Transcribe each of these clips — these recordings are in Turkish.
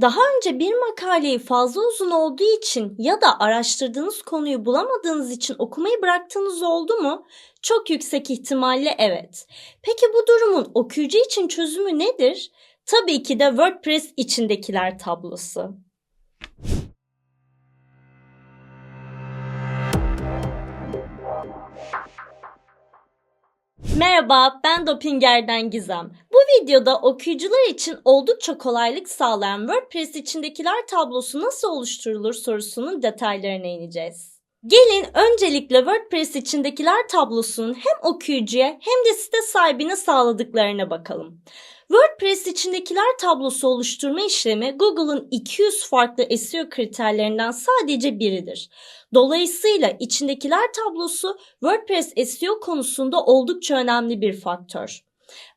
Daha önce bir makaleyi fazla uzun olduğu için ya da araştırdığınız konuyu bulamadığınız için okumayı bıraktığınız oldu mu? Çok yüksek ihtimalle evet. Peki bu durumun okuyucu için çözümü nedir? Tabii ki de WordPress içindekiler tablosu. Merhaba, ben Dopinger'den Gizem. Videoda okuyucular için oldukça kolaylık sağlayan WordPress içindekiler tablosu nasıl oluşturulur sorusunun detaylarına ineceğiz. Gelin öncelikle WordPress içindekiler tablosunun hem okuyucuya hem de site sahibine sağladıklarına bakalım. WordPress içindekiler tablosu oluşturma işlemi Google'ın 200 farklı SEO kriterlerinden sadece biridir. Dolayısıyla içindekiler tablosu WordPress SEO konusunda oldukça önemli bir faktör.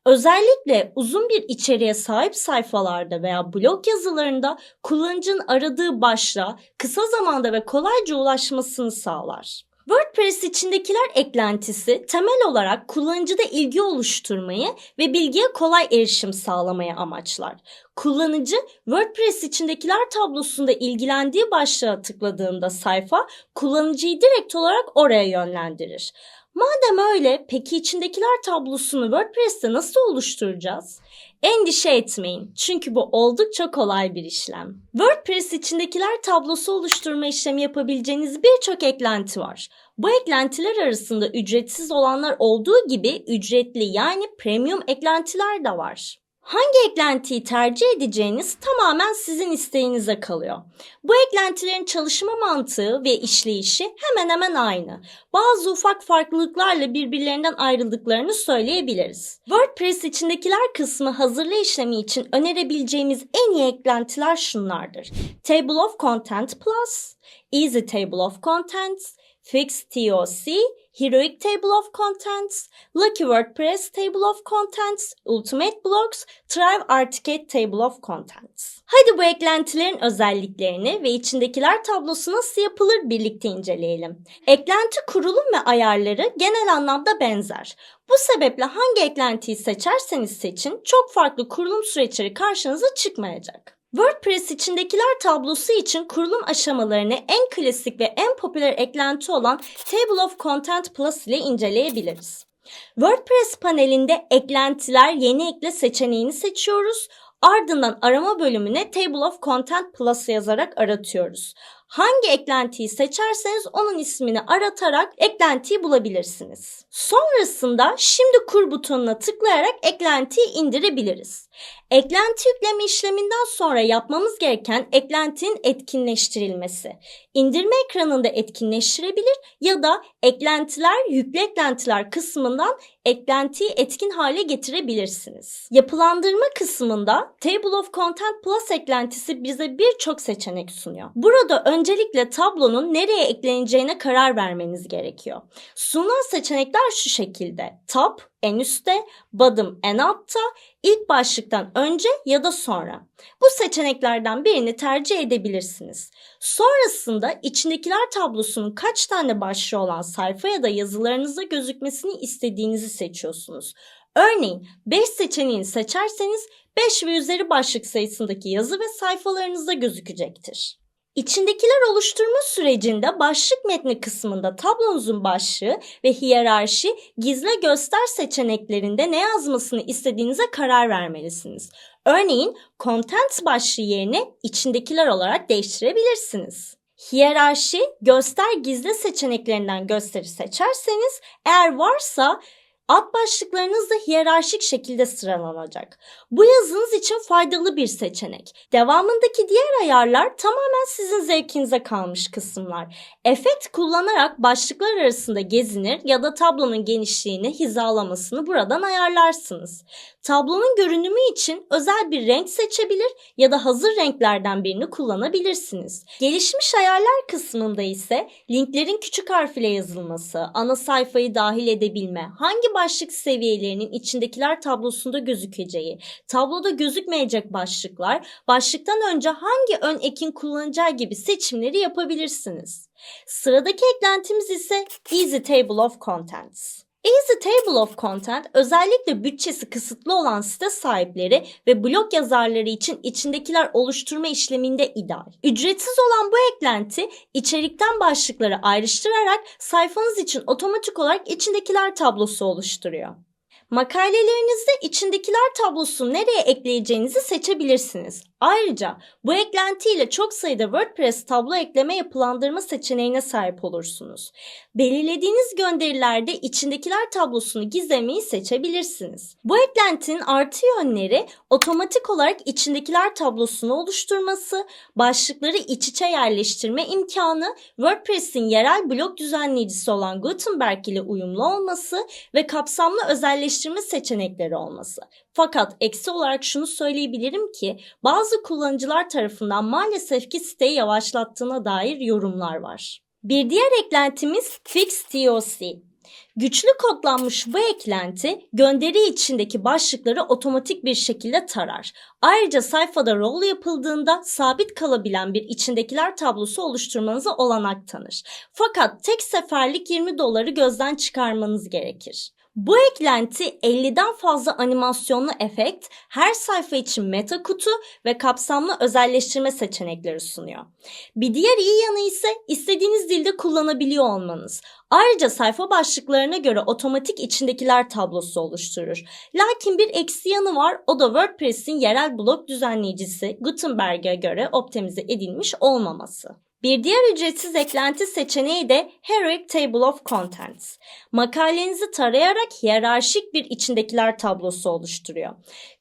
Özellikle uzun bir içeriğe sahip sayfalarda veya blog yazılarında kullanıcının aradığı başlığa kısa zamanda ve kolayca ulaşmasını sağlar. WordPress içindekiler eklentisi temel olarak kullanıcıda ilgi oluşturmayı ve bilgiye kolay erişim sağlamayı amaçlar. Kullanıcı WordPress içindekiler tablosunda ilgilendiği başlığa tıkladığında sayfa kullanıcıyı direkt olarak oraya yönlendirir. Madem öyle peki içindekiler tablosunu WordPress'te nasıl oluşturacağız? Endişe etmeyin çünkü bu oldukça kolay bir işlem. WordPress içindekiler tablosu oluşturma işlemi yapabileceğiniz birçok eklenti var. Bu eklentiler arasında ücretsiz olanlar olduğu gibi ücretli yani premium eklentiler de var. Hangi eklentiyi tercih edeceğiniz tamamen sizin isteğinize kalıyor. Bu eklentilerin çalışma mantığı ve işleyişi hemen hemen aynı. Bazı ufak farklılıklarla birbirlerinden ayrıldıklarını söyleyebiliriz. WordPress içindekiler kısmı hazırla işlemi için önerebileceğimiz en iyi eklentiler şunlardır. Table of Content Plus, Easy Table of Contents, Fixed TOC, Heroic Table of Contents, Lucky WordPress Table of Contents, Ultimate Blocks, Thrive Articade Table of Contents. Hadi bu eklentilerin özelliklerini ve içindekiler tablosu nasıl yapılır birlikte inceleyelim. Eklenti kurulum ve ayarları genel anlamda benzer. Bu sebeple hangi eklentiyi seçerseniz seçin çok farklı kurulum süreçleri karşınıza çıkmayacak. WordPress içindekiler tablosu için kurulum aşamalarını en klasik ve en popüler eklenti olan Table of Content Plus ile inceleyebiliriz. WordPress panelinde eklentiler yeni ekle seçeneğini seçiyoruz. Ardından arama bölümüne Table of Content Plus yazarak aratıyoruz. Hangi eklentiyi seçerseniz onun ismini aratarak eklentiyi bulabilirsiniz. Sonrasında şimdi kur butonuna tıklayarak eklentiyi indirebiliriz. Eklenti yükleme işleminden sonra yapmamız gereken eklentinin etkinleştirilmesi. İndirme ekranında etkinleştirebilir ya da eklentiler, yüklü eklentiler kısmından eklentiyi etkin hale getirebilirsiniz. Yapılandırma kısmında Table of Content Plus eklentisi bize birçok seçenek sunuyor. Burada öncelikle tablonun nereye ekleneceğine karar vermeniz gerekiyor. Sunulan seçenekler şu şekilde. Tab en üstte, bottom en altta, ilk başlıktan önce ya da sonra. Bu seçeneklerden birini tercih edebilirsiniz. Sonrasında içindekiler tablosunun kaç tane başlığı olan sayfa ya da yazılarınızda gözükmesini istediğinizi seçiyorsunuz. Örneğin 5 seçeneğini seçerseniz 5 ve üzeri başlık sayısındaki yazı ve sayfalarınızda gözükecektir. İçindekiler oluşturma sürecinde başlık metni kısmında tablonuzun başlığı ve hiyerarşi gizle göster seçeneklerinde ne yazmasını istediğinize karar vermelisiniz. Örneğin content başlığı yerine içindekiler olarak değiştirebilirsiniz. Hiyerarşi göster gizle seçeneklerinden gösteri seçerseniz eğer varsa Alt başlıklarınız da hiyerarşik şekilde sıralanacak. Bu yazınız için faydalı bir seçenek. Devamındaki diğer ayarlar tamamen sizin zevkinize kalmış kısımlar. Efekt kullanarak başlıklar arasında gezinir ya da tablonun genişliğini, hizalamasını buradan ayarlarsınız. Tablonun görünümü için özel bir renk seçebilir ya da hazır renklerden birini kullanabilirsiniz. Gelişmiş ayarlar kısmında ise linklerin küçük harf ile yazılması, ana sayfayı dahil edebilme, hangi başlık seviyelerinin içindekiler tablosunda gözükeceği, tabloda gözükmeyecek başlıklar, başlıktan önce hangi ön ekin kullanacağı gibi seçimleri yapabilirsiniz. Sıradaki eklentimiz ise Easy Table of Contents. Easy Table of Content özellikle bütçesi kısıtlı olan site sahipleri ve blog yazarları için içindekiler oluşturma işleminde ideal. Ücretsiz olan bu eklenti içerikten başlıkları ayrıştırarak sayfanız için otomatik olarak içindekiler tablosu oluşturuyor. Makalelerinizde içindekiler tablosunu nereye ekleyeceğinizi seçebilirsiniz. Ayrıca bu eklentiyle çok sayıda WordPress tablo ekleme yapılandırma seçeneğine sahip olursunuz. Belirlediğiniz gönderilerde içindekiler tablosunu gizlemeyi seçebilirsiniz. Bu eklentinin artı yönleri otomatik olarak içindekiler tablosunu oluşturması, başlıkları iç içe yerleştirme imkanı, WordPress'in yerel blog düzenleyicisi olan Gutenberg ile uyumlu olması ve kapsamlı özelleştirme seçenekleri olması. Fakat eksi olarak şunu söyleyebilirim ki bazı kullanıcılar tarafından maalesef ki siteyi yavaşlattığına dair yorumlar var. Bir diğer eklentimiz Fix TOC. Güçlü kodlanmış bu eklenti gönderi içindeki başlıkları otomatik bir şekilde tarar. Ayrıca sayfada rol yapıldığında sabit kalabilen bir içindekiler tablosu oluşturmanıza olanak tanır. Fakat tek seferlik 20 doları gözden çıkarmanız gerekir. Bu eklenti 50'den fazla animasyonlu efekt, her sayfa için meta kutu ve kapsamlı özelleştirme seçenekleri sunuyor. Bir diğer iyi yanı ise istediğiniz dilde kullanabiliyor olmanız. Ayrıca sayfa başlıklarına göre otomatik içindekiler tablosu oluşturur. Lakin bir eksi yanı var o da WordPress'in yerel blog düzenleyicisi Gutenberg'e göre optimize edilmiş olmaması. Bir diğer ücretsiz eklenti seçeneği de Heroic Table of Contents. Makalenizi tarayarak hiyerarşik bir içindekiler tablosu oluşturuyor.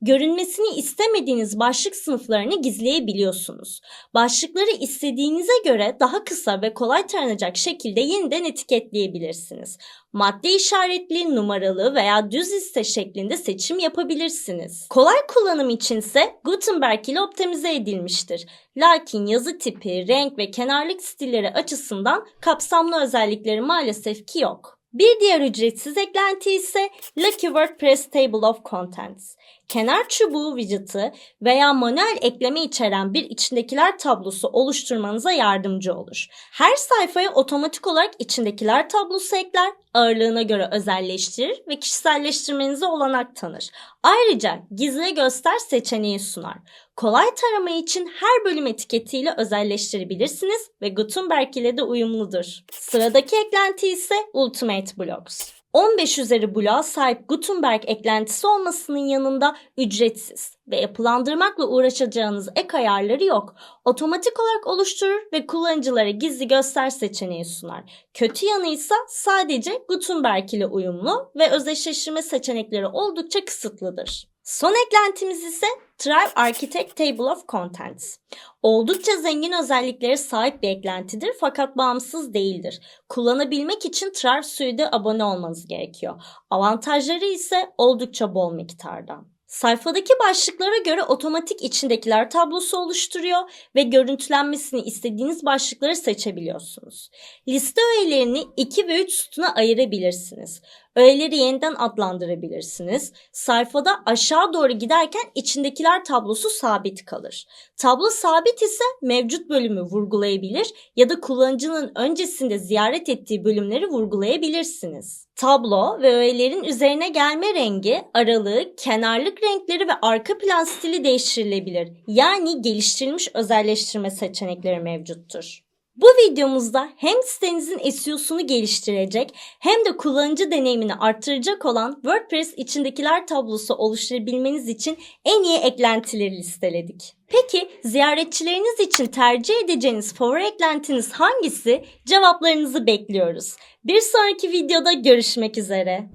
Görünmesini istemediğiniz başlık sınıflarını gizleyebiliyorsunuz. Başlıkları istediğinize göre daha kısa ve kolay taranacak şekilde yeniden etiketleyebilirsiniz. Madde işaretli, numaralı veya düz liste şeklinde seçim yapabilirsiniz. Kolay kullanım içinse Gutenberg ile optimize edilmiştir. Lakin yazı tipi, renk ve kenarlık stilleri açısından kapsamlı özellikleri maalesef ki yok. Bir diğer ücretsiz eklenti ise Lucky WordPress Table of Contents. Kenar çubuğu widget'ı veya manuel ekleme içeren bir içindekiler tablosu oluşturmanıza yardımcı olur. Her sayfaya otomatik olarak içindekiler tablosu ekler, ağırlığına göre özelleştirir ve kişiselleştirmenize olanak tanır. Ayrıca gizli göster seçeneği sunar. Kolay tarama için her bölüm etiketiyle özelleştirebilirsiniz ve Gutenberg ile de uyumludur. Sıradaki eklenti ise Ultimate Blocks. 15 üzeri bloğa sahip Gutenberg eklentisi olmasının yanında ücretsiz ve yapılandırmakla uğraşacağınız ek ayarları yok. Otomatik olarak oluşturur ve kullanıcılara gizli göster seçeneği sunar. Kötü yanı ise sadece Gutenberg ile uyumlu ve özdeşleştirme seçenekleri oldukça kısıtlıdır. Son eklentimiz ise Thrive Architect Table of Contents. Oldukça zengin özelliklere sahip bir eklentidir fakat bağımsız değildir. Kullanabilmek için Thrive Suite'e abone olmanız gerekiyor. Avantajları ise oldukça bol miktarda. Sayfadaki başlıklara göre otomatik içindekiler tablosu oluşturuyor ve görüntülenmesini istediğiniz başlıkları seçebiliyorsunuz. Liste öğelerini 2 ve 3 sütuna ayırabilirsiniz. Öğeleri yeniden adlandırabilirsiniz. Sayfada aşağı doğru giderken içindekiler tablosu sabit kalır. Tablo sabit ise mevcut bölümü vurgulayabilir ya da kullanıcının öncesinde ziyaret ettiği bölümleri vurgulayabilirsiniz. Tablo ve öğelerin üzerine gelme rengi, aralığı, kenarlık renkleri ve arka plan stili değiştirilebilir. Yani geliştirilmiş özelleştirme seçenekleri mevcuttur. Bu videomuzda hem sitenizin SEO'sunu geliştirecek hem de kullanıcı deneyimini arttıracak olan WordPress içindekiler tablosu oluşturabilmeniz için en iyi eklentileri listeledik. Peki ziyaretçileriniz için tercih edeceğiniz favori eklentiniz hangisi? Cevaplarınızı bekliyoruz. Bir sonraki videoda görüşmek üzere.